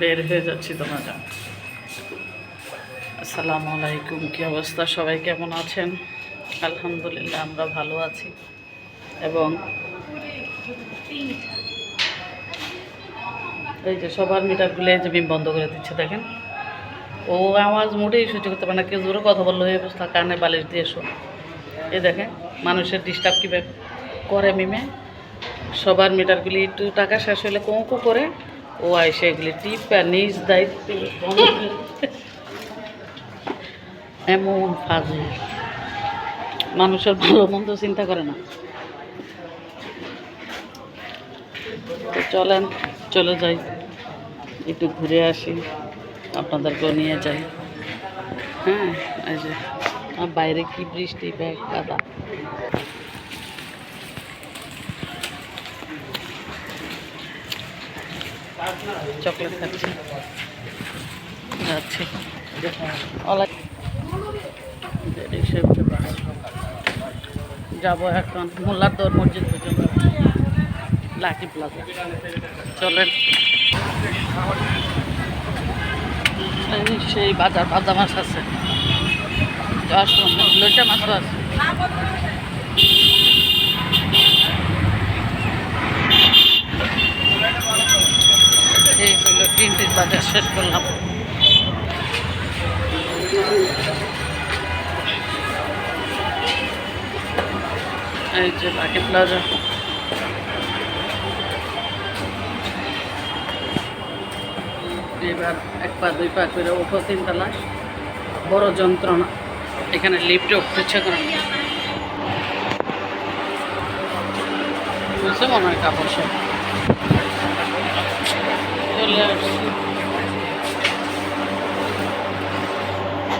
বের হয়ে যাচ্ছি তোমরা আসসালামু আলাইকুম, কী অবস্থা? সবাই কেমন আছেন? আলহামদুলিল্লাহ, আমরা ভালো আছি। এবং এই যে সবার মিটারগুলো যে বিম বন্ধ করে দিচ্ছে, দেখেন। ও আওয়াজ মোটেই সহ্য করতে পারে না, কেউ জোরে কথা বলল, এই অবস্থা, কানে বালিশ দিয়ে এসো এই দেখেন, মানুষের ডিস্টার্ব কীভাবে করে মিমে? সবার মিটারগুলি একটু টাকা শেষ হলে কোঁকো করে ও আইসে এগুলি টিপ নিজ দায়িত্ব। এমন ফাজে মানুষের ভালো মন্দ চিন্তা করে না। তো চলেন, চলে যাই। একটু ঘুরে আসি, আপনাদেরকেও নিয়ে যাই। হ্যাঁ আর বাইরে কি বৃষ্টি ব্যাগ কাদা চকলেট খাচ্ছি। যাচ্ছি যাব এখন মোল্লার দৌড় মসজিদ পর্যন্ত। লাকি প্লাজা চলেন। সেই বাজার বাজা মাছ আছে মাছও আছে এই হলো তিনটির বাজার শেষ করলাম। এই যে লাকি প্লাজা এবার এক পা, দুই পা করে ওঠো তিনতলায় বড় যন্ত্রণা। এখানে লিফটে উঠতে ইচ্ছে মনে হয় কাপড় সব? চলে আসছি।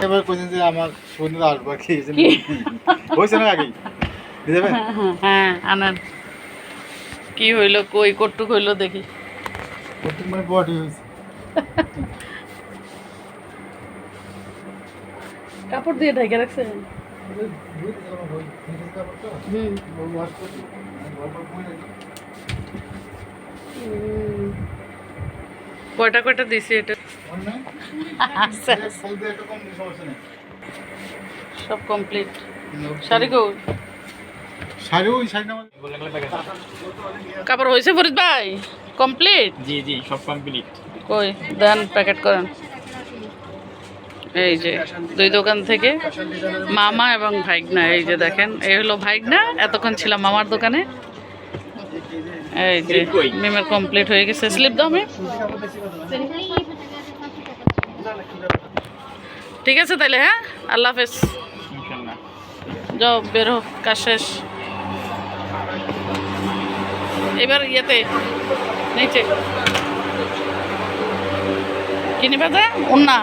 এবার কোথায় যে আমার সন্ধ্যা আসবার কি? হয়েছে না আগেই হ্যাঁ হ্যাঁ হ্যাঁ কি হইল কই কটুক হইল দেখি। প্রত্যেক মানে বডি হয়েছে। কাপড় দিয়ে ঢেকে রাখছেন। কয়টা কয়টা দিছি এটা? সব কমপ্লিট শাড়ি না কাপড় হয়েছে ফরিদ ভাই? কমপ্লিট জি জি সব কমপ্লিট কই? দেন প্যাকেট করেন। এই যে দুই দোকান থেকে মামা এবং ভাইগনা। এই যে দেখেন এই হলো ভাইগনা। এতক্ষণ ছিলাম মামার দোকানে। এই যে মেমের কমপ্লিট হয়ে গেছে। স্লিপ দাও মেম ঠিক আছে তাহলে হ্যাঁ? আল্লাহ হাফেজ। যাও বেরো কাজ শেষ। এবার ইয়েতে নিচে। কি নিবে যে উন্না।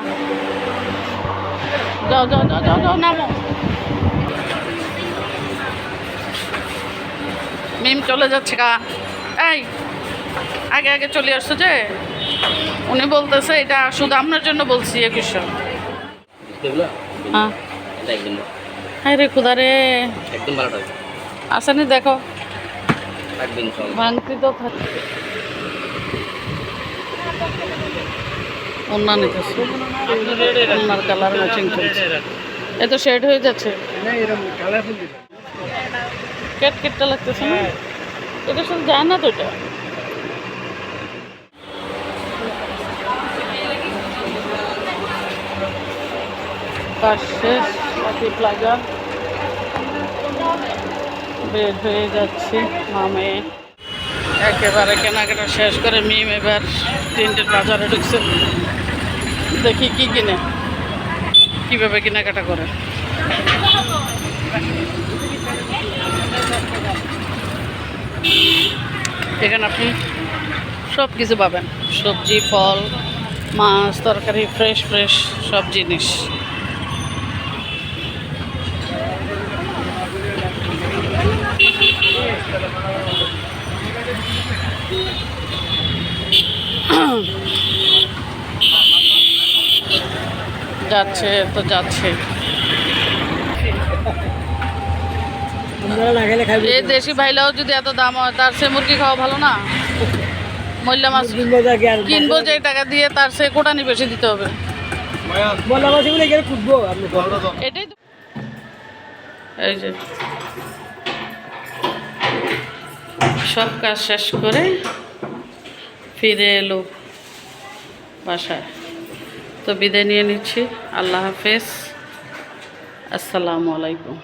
যাও যাও যাও যাও যাও নামো। মিম চলে যাচ্ছে কা এই আগে আগে চলে আসছো যে? উনি বলতেছে এটা শুধু আপনার জন্য বলছি একুশশো। হ্যাঁ। হ্যাঁ রে খুদা রে। একদম আসেনি দেখো। ভাঙতি তো নিতেছে। অন্যার কালার ম্যাচিং চলছে। এ তো শেড হয়ে যাচ্ছে। কেট কেটটা লাগতেছে না? এটা শুধু যায় না তো এটা। কাজ শেষ প্লাজা বের হয়ে যাচ্ছি মামে একেবারে কেনাকাটা শেষ করে মিম এবার তিনটের বাজারে ঢুকছে। দেখি কি কিনে, কীভাবে কেনাকাটা করে। এখানে আপনি সব কিছু পাবেন। সবজি, ফল, মাছ, তরকারি ফ্রেশ ফ্রেশ সব জিনিস। যাচ্ছে তো যাচ্ছে। এই দেশি ভাইলাও যদি এত দাম হয় তার সে মুরগি খাওয়া ভালো না? মল্লা মাছ কিনবো যা টাকা দিয়ে তার সে কোটানি বেশি দিতে হবে। এটাই তো এই যে। সব কাজ শেষ করে ফিরে এলো বাসায়। তো বিদায় নিয়ে নিচ্ছি। আল্লাহ হাফেজ। আসসালামু আলাইকুম।